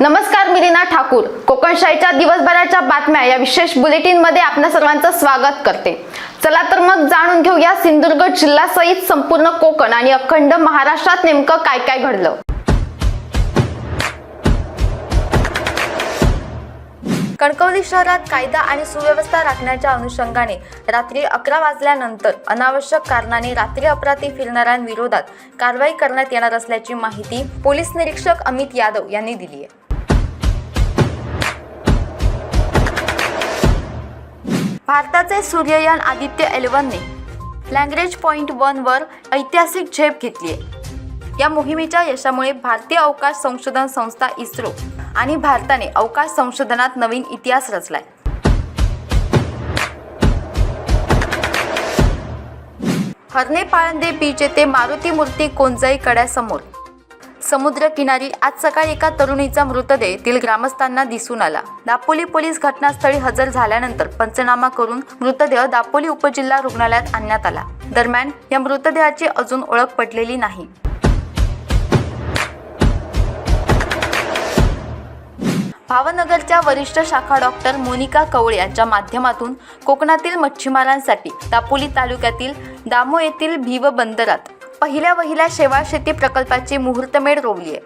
नमस्कार मी रीना ठाकूर. कोकणशाहीच्या दिवसभराच्या बातम्या या विशेष बुलेटिनमध्ये आपल्या सर्वांचं स्वागत करते. चला तर मग जाणून घेऊया सिंधुदुर्ग जिल्ह्यासहित संपूर्ण कोकण आणि अखंड महाराष्ट्रात नेमकं काय काय घडलं. कणकवली शहरात कायदा आणि सुव्यवस्था राखण्याच्या अनुषंगाने रात्री अकरा वाजल्यानंतर अनावश्यक कारणाने रात्री अपराधी फिरणाऱ्यांविरोधात कारवाई करण्यात येणार असल्याची माहिती पोलीस निरीक्षक अमित यादव यांनी दिली आहे. भारताचे सूर्ययान आदित्य एलवनने लँग्रेज पॉईंट वनवर ऐतिहासिक झेप घेतली आहे. या मोहिमेच्या यशामुळे भारतीय अवकाश संशोधन संस्था इस्रो आणि भारताने अवकाश संशोधनात नवीन इतिहास रचलाय. हरणे पाळंदे बीच येथे मारुती मूर्ती कोंजाई कड्यासमोर समुद्रकिनारी आज सकाळी एका तरुणीचा मृतदेह येथील ग्रामस्थांना दिसून आला. दापोली पोलीस घटनास्थळी हजर झाल्यानंतर पंचनामा करून मृतदेह दापोली उपजिल्हा रुग्णालयात आणण्यात आला. दरम्यान या मृतदेहाची अजून ओळख पटलेली नाही. भावनगरच्या वरिष्ठ शाखा डॉक्टर मोनिका कवळे यांच्या माध्यमातून कोकणातील मच्छीमारांसाठी दापोली तालुक्यातील दामो येथील भीव बंदरात पहिल्या वहिल्या शेवाळ शेती प्रकल्पाची मुहूर्तमेढ रोवली आहे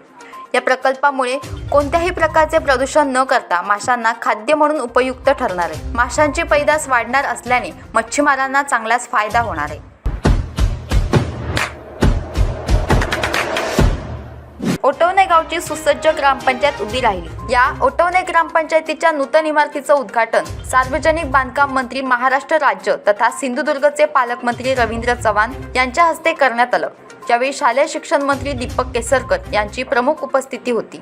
या प्रकल्पामुळे कोणत्याही प्रकारचे प्रदूषण न करता माशांना खाद्य म्हणून उपयुक्त ठरणार आहे. माशांची पैदास वाढणार असल्याने मच्छीमारांना चांगलाच फायदा होणार आहे. ओटवणे गावची सुसज्ज ग्रामपंचायत उभी राहिली. या ओटवणे ग्रामपंचायतीच्या नूतन इमारतीचं उद्घाटन सार्वजनिक बांधकाम मंत्री महाराष्ट्र राज्य तथा सिंधुदुर्गचे पालकमंत्री रवींद्र चव्हाण यांच्या हस्ते करण्यात आलं. यावेळी शालेय शिक्षण मंत्री दीपक केसरकर यांची प्रमुख उपस्थिती होती.